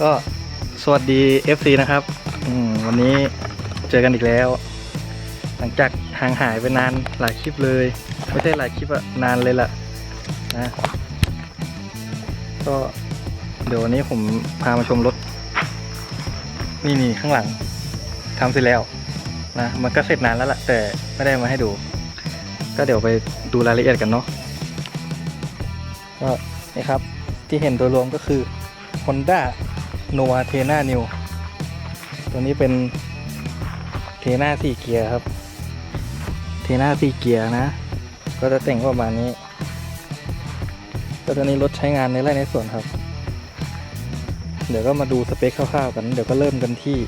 ก็สวัสดี FC นะครับวันนี้เจอกันอีกแล้ว หลังจากห่างหายไปนานหลายคลิปเลย ไม่ใช่หลายคลิปอะนานเลยล่ะนะก็เดี๋ยววันนี้ผมพามาชมรถ นี่นี่ข้างหลังทำเสร็จแล้วนะมันก็เสร็จนานแล้วล่ะ แต่ไม่ได้มาให้ดู ก็เดี๋ยวไปดูรายละเอียดกันเนาะก็นี่ครับที่เห็นโดยรวมก็คือ Honda Nova t e n a New ตัวนี้เป็นเทน่าสี่เกียร์ครับ เทน่าสี่เกียร์นะ ก็จะแต่งประมาณนี้ก็ตัวนี้รถใช้งานในไร่ในสวนครับ เดี๋ยวก็มาดูสเปคคร่าวๆกัน เดี๋ยวก็เริ่มกันที่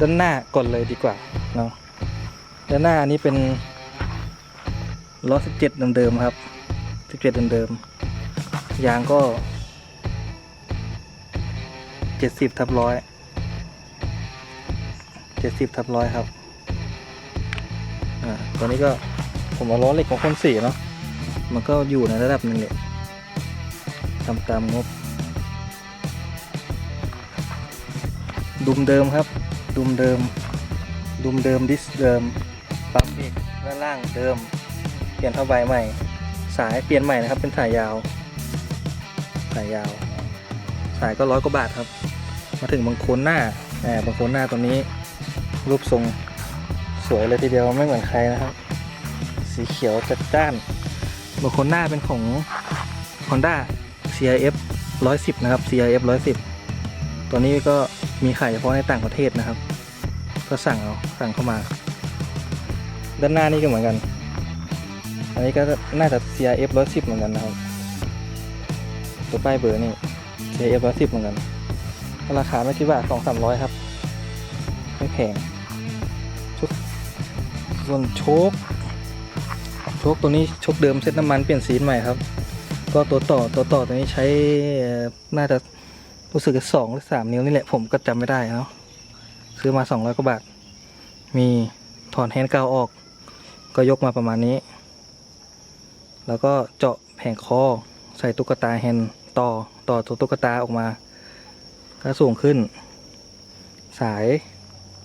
ด้านหน้าก่อนเลยดีกว่าเนาะ ด้านหน้าอันนี้เป็นล้อ17เดิมๆครับ 17เดิมๆยางก็ 70ทับร้อย70ทับร้อยครับ อ่า ตัวนี้ก็ผมเอาล้อเหล็กของคนสี่เนาะ มันก็อยู่ในระดับหนึ่งเลยทำตามงบ ดุมเดิมครับ ดุมเดิม ดุมเดิมดิสเดิม ปั๊มเบรกด้านล่างเดิม เปลี่ยนผ้าใบใหม่ สายเปลี่ยนใหม่นะครับ เป็นสายยาว สายยาว สายก็ร้อยกว่าบาทครับ มาถึงบางคนหน้าแหมบางคนหน้าตัวนี้ รูปทรงสวยเลยทีเดียวไม่เหมือนใครนะครับ สีเขียวจัดจ้านบางคนหน้าเป็นของ Honda CRF 110 นะครับ CRF 110 ตัวนี้ก็มีขายเฉพาะในต่างประเทศนะครับ ก็สั่งเอาสั่งเข้ามา ด้านหน้านี่ก็เหมือนกัน อันนี้ก็น่าจะ CRF 110 เหมือนกันนะครับ ตัวป้ายเบอร์นี่ CRF 110 เหมือนกัน ราคาไม่คิดว่าสองสามร้อยครับ ไม่แพงชุดส่วนโชคโชคตัวนี้โชคเดิมเซ็ตน้ำมันเปลี่ยนสีใหม่ครับ ก็ตัวต่อตัวต่อตัวนี้ใช่น่าจะรู้สึกจะสองหรือสามนิ้วนี่แหละผมก็จำไม่ได้เนาะซื้อมาสองร้อยกว่าบาท มีถอนแฮนด์เก่าออก ก็ยกมาประมาณนี้ แล้วก็เจาะแผงคอใส่ตุ๊กตาแฮนด์ต่อต่อตัวตุ๊กตาออกมา ก็สูงขึ้น สาย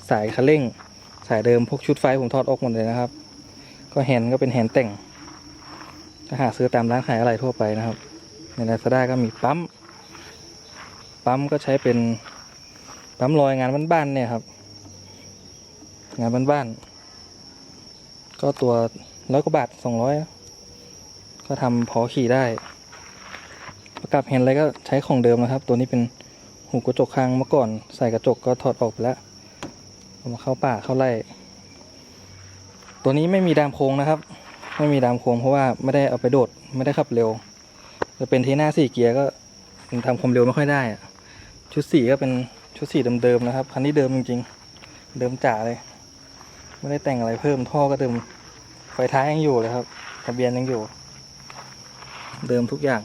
สายคันเร่ง สายเดิมพวกชุดไฟผมถอดออกหมดเลยนะครับ ก็แฮนก็เป็นแฮนแต่งก็หาซื้อตามร้านขายอะไรทั่วไปนะครับ ในลาซาด้าก็มีปั๊ม ปั๊มก็ใช้เป็นปั๊มลอยงานบ้านๆเนี่ยครับ งานบ้านๆก็ตัวร้อยกว่าบาทสองร้อยก็ทำพอขี่ได้ ประกับแฮนอะไรก็ใช้ของเดิมนะครับ ตัวนี้เป็น หูกระจกค้างเมื่อก่อนใส่กระจกก็ถอดออกไปแล้วเอามาเข้าป่าเข้าไร่ตัวนี้ไม่มีดามโค้งนะครับ ไม่มีดามโค้งเพราะว่าไม่ได้เอาไปโดดไม่ได้ขับเร็วจะเป็นเทน่าสี่เกียร์ก็ทำความเร็วไม่ค่อยได้อะชุดสีก็เป็นชุดสีเดิมๆนะครับคันนี้เดิมจริงๆ เดิมจ๋าเลย ไม่ได้แต่งอะไรเพิ่มท่อก็เดิมไฟท้ายยังอยู่เลยครับทะเบียนยังอยู่ เดิมทุกอย่าง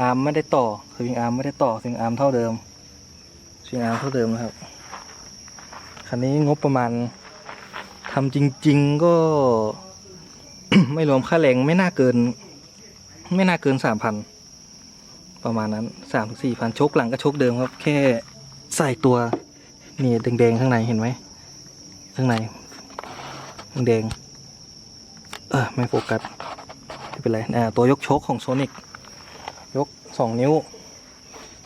อาร์มไม่ได้ต่อสวิงอาร์มไม่ได้ต่อสวิงอาร์มเท่าเดิมสวิงอาร์มเท่าเดิมนะครับ คันนี้งบประมาณทำจริง ๆก็ ไม่รวมค่าแรงไม่น่าเกิน ไม่น่าเกินสามพันประมาณนั้นสามถึงสี่พันชกหลังก็ชกเดิมครับ แค่ใส่ตัวนี่แดงๆข้างในเห็นไหมข้างในแดงเออไม่โฟกัสไม่เป็นไรอ่าตัวยกชกของโซนิก ยกสองนิ้ว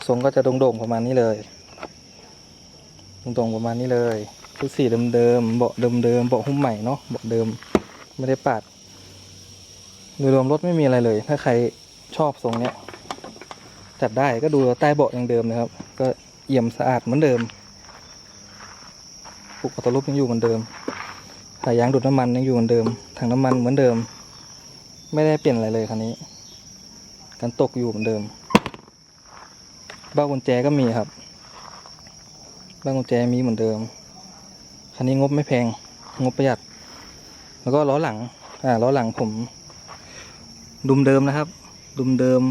ทรงก็จะโด่งๆประมาณนี้เลยตรงๆประมาณนี้เลยชุดสีเดิมๆเบาะเดิมๆเบาะหุ้มใหม่เนาะเบาะเดิมไม่ได้ปาดโดยรวมรถไม่มีอะไรเลย ถ้าใครชอบทรงเนี้ยจัดได้ก็ดูใต้เบาะยังเดิมนะครับ ก็เอี่ยมสะอาดเหมือนเดิมปุกอัตรูปยังอยู่เหมือนเดิมสายยางดูดน้ำมันยังอยู่เหมือนเดิมถังน้ำมันเหมือนเดิม ไม่ได้เปลี่ยนอะไรเลยคันนี้ กันตกอยู่เหมือนเดิม บ้ากุญแจก็มีครับ บ้ากุญแจมีเหมือนเดิม คันนี้งบไม่แพง งบประหยัด แล้วก็ล้อหลัง อ่า ล้อหลังผม ดุมเดิมนะครับ ดุมเดิม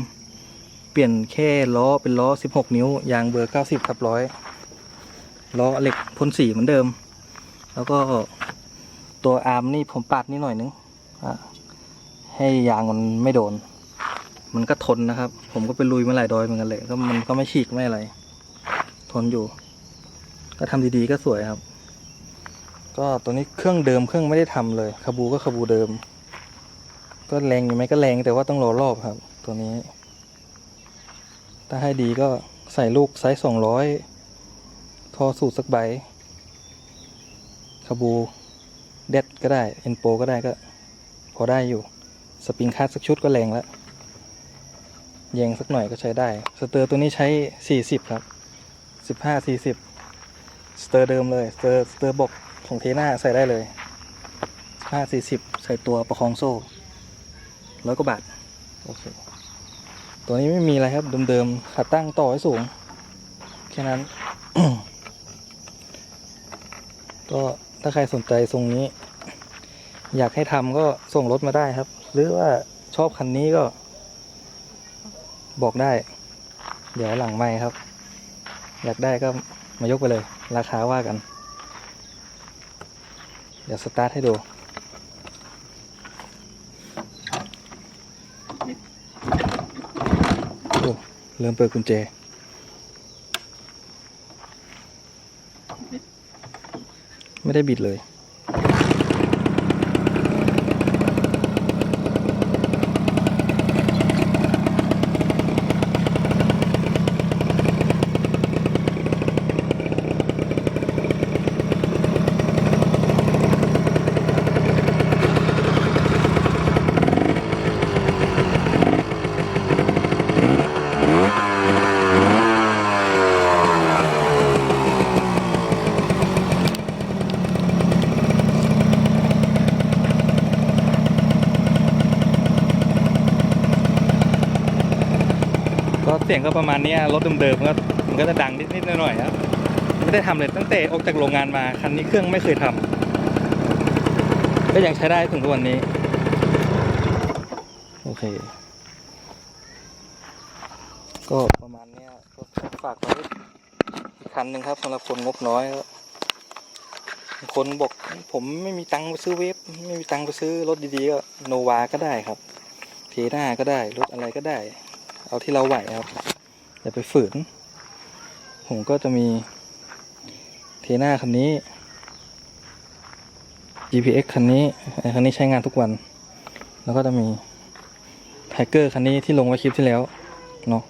เปลี่ยนแค่ล้อเป็นล้อ 16 นิ้ว ยางเบอร์ 90ทับร้อยล้อเหล็กพ่นสีเหมือนเดิม แล้วก็ตัวอาร์มนี่ผมปาดนิดหน่อยนึงอะให้ยางมันไม่โดน มันก็ทนนะครับ ผมก็ไปลุยมาหลายดอยเหมือนกันเลย ก็มันก็ไม่ฉีกไม่อะไร ทนอยู่ ก็ทำดีๆก็สวยครับ ก็ตัวนี้เครื่องเดิมเครื่องไม่ได้ทำเลยคาบูก็คาบูเดิม ก็แรงอยู่ไหมก็แรงแต่ว่าต้องรอรอบครับ ตัวนี้ ถ้าให้ดีก็ใส่ลูกไซส์สองร้อยทอสูตรสักใบคาบูเด็ดก็ได้ เอ็นโปก็ได้ก็ พอได้อยู่ สปริงคาดสักชุดก็แรงแล้ว แยงสักหน่อยก็ใช้ได้ สเตอร์ตัวนี้ใช้ 40 ครับ 15 40 สเตอร์เดิมเลย สเตอร์สเตอร์บกของเทน่าใส่ได้เลย 15 40 ใส่ตัวประคองโซ่ร้อยกว่าบาท โอเค ตัวนี้ไม่มีอะไรครับ เดิมๆขาตั้งต่อให้สูง แค่นั้น ก็ถ้าใครสนใจทรงนี้ อยากให้ทำก็ส่งรถมาได้ครับ หรือว่าชอบคันนี้ก็ บอกได้ เดี๋ยวหลังไม่ครับ อยากได้ก็มายกไปเลย ราคาว่ากัน เดี๋ยวสตาร์ทให้ดูโอ้เริ่มเปิดกุญแจไม่ได้บิดเลย สียงก็ประมาณนี้รถเดิมๆก็มันก็จะดังนิดๆหน่อยๆครับไม่ได้ทำเลยตั้งแต่ออกจากโรงงานมาคันนี้เครื่องไม่เคยทำก็ยังใช้ได้ถึงทุกวันนี้ โอเค ก็ประมาณนี้ก็ฝากไว้อีกคันหนึ่งครับสำหรับคนงบน้อยคนบอกผมไม่มีตังค์ไปซื้อเวฟไม่มีตังค์ไปซื้อรถดีๆก็โนวาก็ได้ครับเทน่าก็ได้รถอะไรก็ได้ เอาที่เราไหวครับอย่าไปฝืน ผมก็จะมีเทน่าคันนี้ GPX คันนี้คันนี้ใช้งานทุกวัน แล้วก็จะมีไทเกอร์คันนี้ที่ลงไว้คลิปที่แล้วเนาะ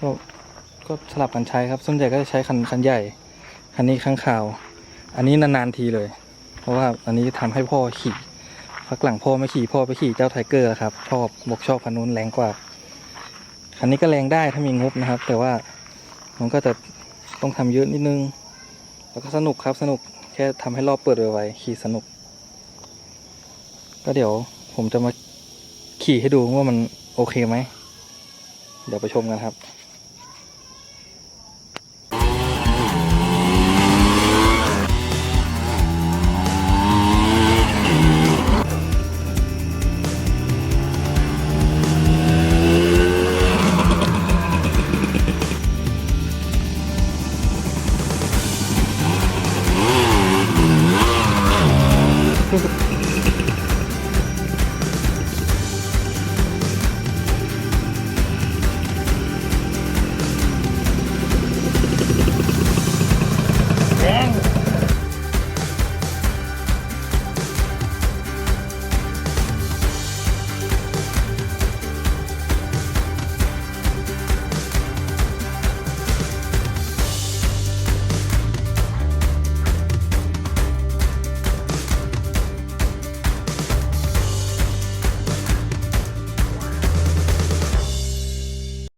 ก็ก็สลับกันใช้ครับส่วนใหญ่ก็จะใช้คันคันใหญ่ คันนี้ข้างข่าว อันนี้นานๆทีเลย เพราะว่าอันนี้ทำให้พ่อขี่พักหลังพ่อไม่ขี่พ่อไปขี่เจ้าไทเกอร์แล้วครับชอบบอกชอบคันนู้นแรงกว่า อันนี้ก็แรงได้ถ้ามีงบนะครับ แต่ว่ามันก็จะต้องทำเยอะนิดนึง แล้วก็สนุกครับสนุกแค่ทำให้รอบเปิดไวๆขี่สนุก ก็เดี๋ยวผมจะมาขี่ให้ดูว่ามันโอเคไหม เดี๋ยวไปชมกันครับ